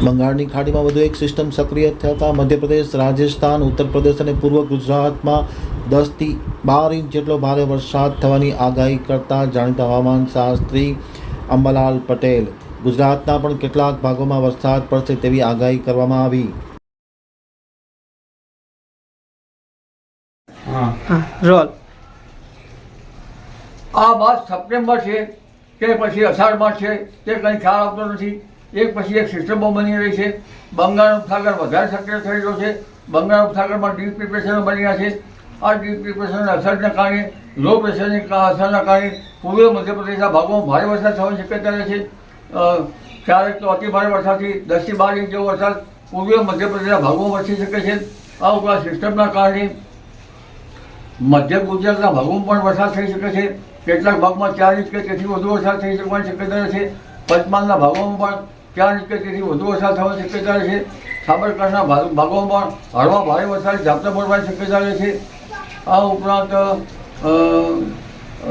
બંગાળની ખાડીમાં વધુ એક સિસ્ટમ સક્રિય થતાં મધ્યપ્રદેશ રાજસ્થાન ઉત્તર પ્રદેશ અને પૂર્વ ગુજરાતમાં દસથી બાર ઇંચ જેટલો ભારે વરસાદ થવાની આગાહી કરતા જાણીતા હવામાન શાસ્ત્રી અંબાલાલ પટેલ ગુજરાતના પણ કેટલાક ભાગોમાં વરસાદ પડશે તેવી આગાહી કરવામાં આવી. હા. હા રોલ. આ માસ સપ્ટેમ્બર છે કે પછી અષાઢ છે તે કંઈ ખ્યાલ આવતો નથી. એક પછી એક સિસ્ટમો બની રહી છે. બંગાળ ઉપસાગર વધારે સક્રિય થઈ રહ્યો છે. બંગાળ ઉપસાગરમાં ડીપ પ્રિપ્રેશનો બની રહ્યા છે. આ ડીપ પ્રિપરેશનના અસરના કારણે લો પ્રેશરની અસરના કારણે પૂર્વ મધ્યપ્રદેશના ભાગોમાં ભારે વરસાદ થવાની શક્યતા રહે છે ક્યારેક તો અતિ ભારે વરસાદથી દસથી બાર ઇંચ જેવો વરસાદ પૂર્વ મધ્યપ્રદેશના ભાગોમાં વરસી શકે છે. આ ઉપરાંત સિસ્ટમના કારણે મધ્ય ગુજરાતના ભાગોમાં પણ વરસાદ થઈ શકે છે. કેટલાક ભાગમાં ચાર ઇંચ કે તેથી વધુ વરસાદ થઈ શકવાની શક્યતા રહે છે. પંચમહાલના ભાગોમાં પણ ચાર ઇંચ કે વધુ વરસાદ થવાની શક્યતા છે. સાબરકાંઠાના ભાગ- ભાગોમાં પણ હળવા ભારે વરસાદ ઝાપટા પડવાની શક્યતા રહે છે. આ ઉપરાંત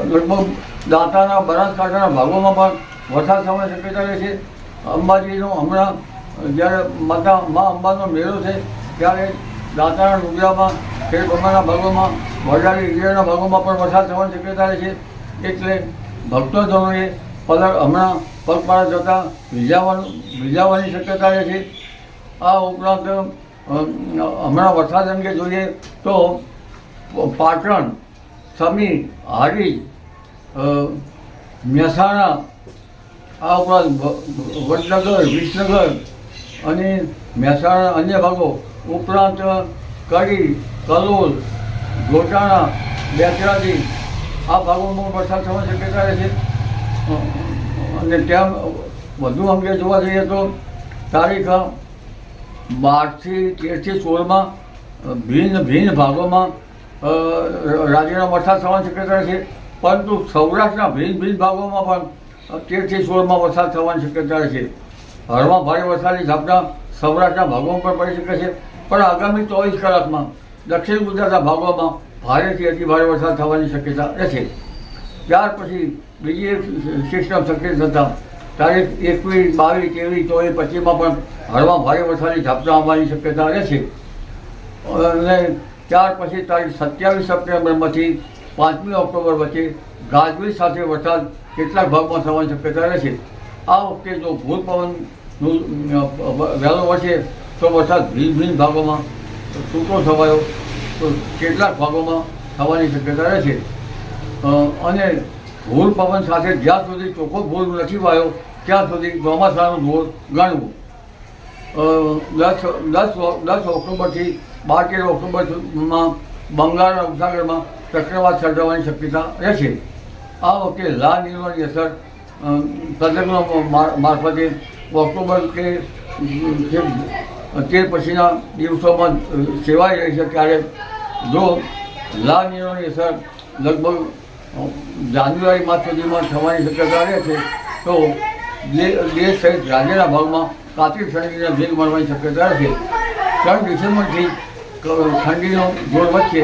લગભગ દાંતાના, બનાસકાંઠાના ભાગોમાં પણ વરસાદ થવાની શક્યતા છે. અંબાજીનો હમણાં, જ્યારે માતા, મા અંબાનો મેળો છે, ત્યારે દાંતાના ડુંગરામાં, ખેડબ્રહ્માના ભાગોમાં વરસાદી એરિયાના ભાગોમાં પણ વરસાદ થવાની શક્યતા છે. એટલે ભક્તજનોએ પલક હમણાં પગપાળા જતાં ભીજાવાનું ભીજાવાની શક્યતા છે આ ઉપરાંત હમણાં વરસાદ અંગે જોઈએ તો પાટણ, સમી હારી મહેસાણા, આ ઉપરાંત વડનગર, વિસનગર અને મહેસાણા અન્ય ભાગો. ઉપરાંત, કડી, કલોલ, ગોટાણા, બેચરાજી, આ ભાગોમાં વરસાદ થવાની શક્યતા છે અને ત્યાં વધુ અંગે જોવા જઈએ તો તારીખ બારથી તેરથી સોળમાં ભિન્ન ભિન્ન ભાગોમાં રાજ્યના વરસાદ થવાની શક્યતા છે. પરંતુ સૌરાષ્ટ્રના ભિન્ન ભિન્ન ભાગોમાં પણ તેરથી સોળમાં વરસાદ થવાની શક્યતા છે. હળવા ભારે વરસાદની ઝાપટા સૌરાષ્ટ્રના ભાગોમાં પણ પડી શકે છે. પણ આગામી ચોવીસ કલાકમાં દક્ષિણ ગુજરાતના ભાગોમાં ભારેથી અતિ ભારે વરસાદ થવાની શક્યતા રહેશે. ત્યાર પછી બીજી સિસ્ટમ સક્રિય થતાં તારીખ એકવીસ, બાવીસ, ત્રેવીસ, ચોવીસ, પચીસમાં પણ હળવા ભારે વરસાદની ઝાપટા આવવાની શક્યતા રહેશે અને ત્યાર પછી તારીખ સત્યાવીસ સપ્ટેમ્બરમાંથી પાંચમી ઓક્ટોબર વચ્ચે ગાજવીજ સાથે વરસાદ કેટલાક ભાગમાં થવાની શક્યતા રહેશે આ વખતે જો ભૂલ પવનનું વહેલો વરસે તો વરસાદ ભિન્ન ભિન્ન ભાગોમાં છૂટો થવાયો, તો કેટલાક ભાગોમાં થવાની શક્યતા રહેશે છે. અને ભૂલ પવન સાથે જ્યાં સુધી ચોખ્ખો ભૂલ નથી વાયો, ત્યાં સુધી ચોમાસાનું જોર ગણવું. દસ દસ દસ ઓક્ટોબરથી બાર તેર ઓક્ટોબરમાં બંગાળના ઉપસાગરમાં ચક્રવાત સર્જાવાની શક્યતા રહેશે. આ વખતે લા નિર્માણની અસર તજજ્ઞો મારફતે ઓક્ટોબર કે તે પછીના દિવસોમાં સેવાઈ રહી છે ત્યારે જો લા નીલોની અસર લગભગ જાન્યુઆરી માસ સુધીમાં થવાની શક્યતા રહે છે, તો દેશ સહિત રાજ્યના ભાગમાં કાતિલ ઠંડીના ભેગ મળવાની શક્યતા રહેશે ત્રણ ડિસેમ્બરથી ઠંડીનો જોર વધશે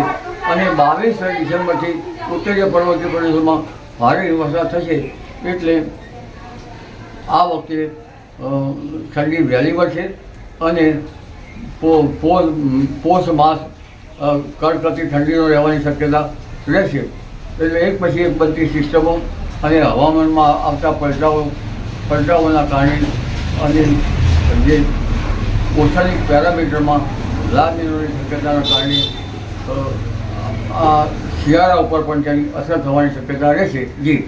અને બાવીસ ડિસેમ્બરથી ઉત્તરીય પર્વતીય પ્રદેશોમાં ભારે વરસાદ થશે. એટલે આ વખતે ઠંડી વહેલી વધશે અને પોષ માસ કડકડતી ઠંડીનો રહેવાની શક્યતા રહેશે. એટલે એક પછી એક બધી સિસ્ટમો અને હવામાનમાં આવતા પલટાઓ પલટાઓના કારણે અને જે ઓછાની પેરામીટરમાં લાભ મેળવવાની શક્યતાના કારણે આ શિયાળા ઉપર પણ તેની અસર થવાની શક્યતા રહેશે. જી.